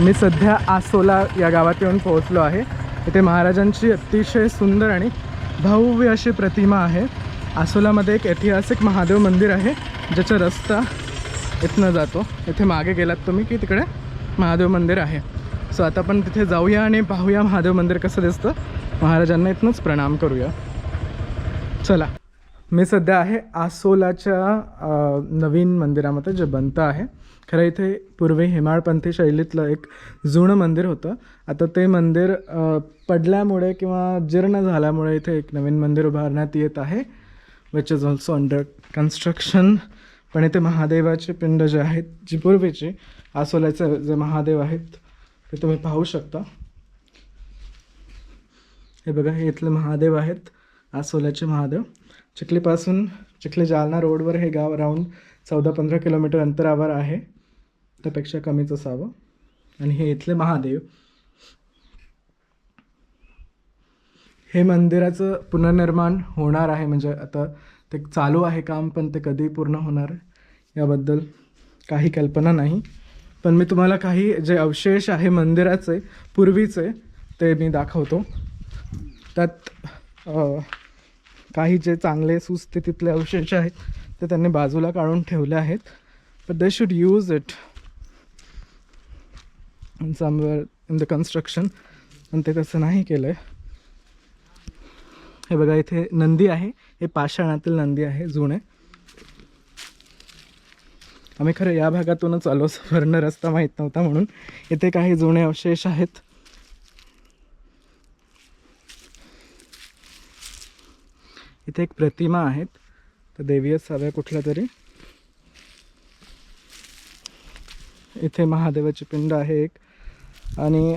मी सध्या आसोला या गावात येऊन पोहोचलो आहे. इथे महाराजांची अतिशय सुंदर आणि भव्य अशी प्रतिमा आहे. आसोलामध्ये एक ऐतिहासिक महादेव मंदिर आहे ज्याचा रस्ता इथनं जातो. इथे मागे गेलात तुम्ही की तिकडे महादेव मंदिर आहे. सो आता आपण तिथे जाऊया आणि पाहूया महादेव मंदिर कसं दिसतं. महाराजांना इथनंच प्रणाम करूया. चला. मी सध्या आहे आसोलाच्या नवीन मंदिरामध्ये जे बनतं आहे. खरं इथे पूर्वी हेमाळपंथी शैलीतलं एक जुनं मंदिर होतं. आता ते मंदिर पडल्यामुळे किंवा जीर्ण झाल्यामुळे इथे एक नवीन मंदिर उभारण्यात येत आहे which is also under construction पण इथे महादेवाचे पिंड जे आहेत जी पूर्वीची आसोल्याचे जे महादेव आहेत ते तुम्ही पाहू शकता. हे बघा हे इथले महादेव आहेत आसोल्याचे महादेव. चिखलीपासून चिखली जालना रोडवर हे गाव अराऊंड चौदा पंधरा किलोमीटर अंतरावर आहे. त्यापेक्षा कमीच असावं. आणि हे इथले महादेव. हे मंदिराचं पुनर्निर्माण होणार आहे. म्हणजे आता ते चालू आहे काम पण ते कधी पूर्ण होणार याबद्दल काही कल्पना नाही. पण मी तुम्हाला काही जे अवशेष आहे मंदिराचे पूर्वीचे ते मी दाखवतो. त्यात काही जे चांगले सुस्थितीतले अवशेष आहेत ते त्यांनी बाजूला काढून ठेवले आहेत. But they should use it in somewhere in the construction पण ते तसं नाही केलं आहे हे बघा इथे नंदी आहे. हे पाषाणातील नंदी आहे जुने. आम्ही खरं या भागातूनच आलो. वर्ण रस्ता माहीत नव्हता म्हणून. इथे काही जुने अवशेष आहेत. इथे एक प्रतिमा आहेत. तर देवी असाव्या कुठल्या तरी. इथे महादेवाची पिंड आहे एक. आणि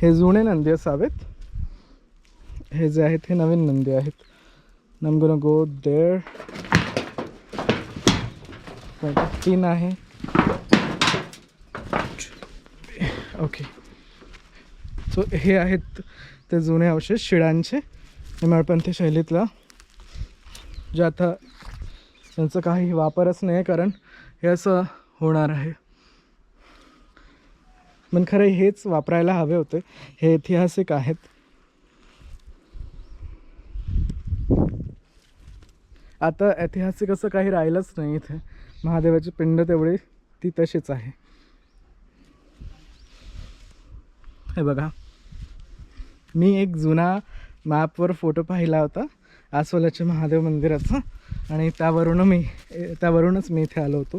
हे जुने नंदी असावेत. हे जे आहेत हे नवीन नंदी आहेत. नमगुन गो देर. तीन आहे. ओके. सो हे आहेत ते जुने अवशेष शिळांचे. हिमाळपंथी शैलीतला जे आता त्यांचं काही वापरच नाही कारण हे असं होणार आहे. पण खरं हेच वापरायला हवे होते. हे ऐतिहासिक आहेत. आता ऐतिहासिक असं काही राहिलंच नाही इथे. महादेवाची पिंड तेवढी ती तशीच आहे. हे बघा. मी एक जुना मॅपवर फोटो पाहिला होता आसोलाच्या महादेव मंदिराचा. आणि त्यावरून मी त्यावरूनच मी इथे आलो होतो.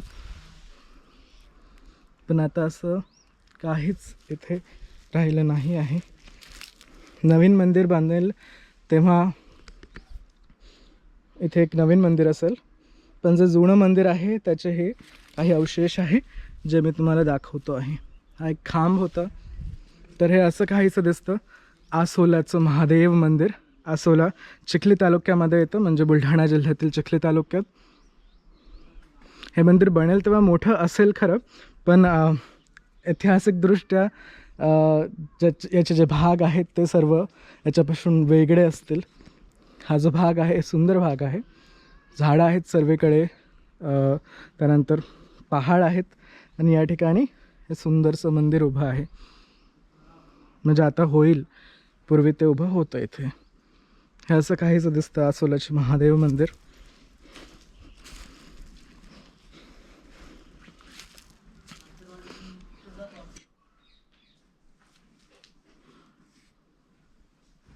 पण आता असं काहीच इथे राहिलं नाही आहे. नवीन मंदिर बांधेल तेव्हा इथे एक नवीन मंदिर असेल. पण जे जुनं मंदिर आहे त्याचे हे काही अवशेष आहे जे मी तुम्हाला दाखवतो आहे. हा एक खांब होता. तर हे असं काहीचं दिसतं. आसोलाचं महादेव मंदिर आसोला चिखली तालुक्यामध्ये येतं म्हणजे बुलढाणा जिल्ह्यातील चिखली तालुक्यात. हे मंदिर बनेल तेव्हा मोठं असेल खरं पण ऐतिहासिकदृष्ट्या ज्या याचे जे भाग आहेत ते सर्व याच्यापासून वेगळे असतील. हा जो भाग आहे सुंदर भाग आहे. झाडं आहेत सर्वेकडे त्यानंतर पहाड आहेत आणि या ठिकाणी हे सुंदरसं मंदिर उभं आहे. म्हणजे आता होईल. पूर्वी ते उभं होतं इथे. हे असं काहीच दिसतं आसोलाचे महादेव मंदिर.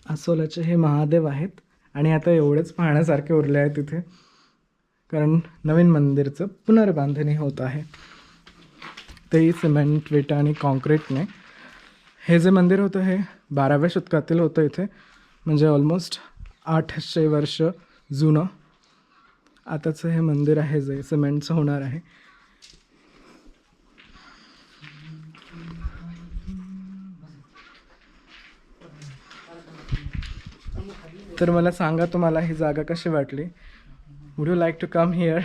आसोलाचे हे महादेव आहेत आणि आता एवढेच पाहण्यासारखे उरले आहेत तिथे कारण नवीन मंदिरचं पुनर्बांधणी होत आहे. तेही सिमेंट विटा आणि कॉन्क्रीटने. हे जे मंदिर होतं हे बाराव्या शतकातील होतं इथे. म्हणजे ऑलमोस्ट आठशे वर्ष जुनं. आताचं हे मंदिर आहे जे सिमेंटचं होणार आहे. तर मला सांगा तुम्हाला ही जागा कशी वाटली? Would you like to come here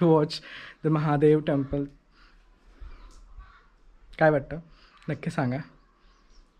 to watch the Mahadev temple काय वाटतं? नक्की सांगा.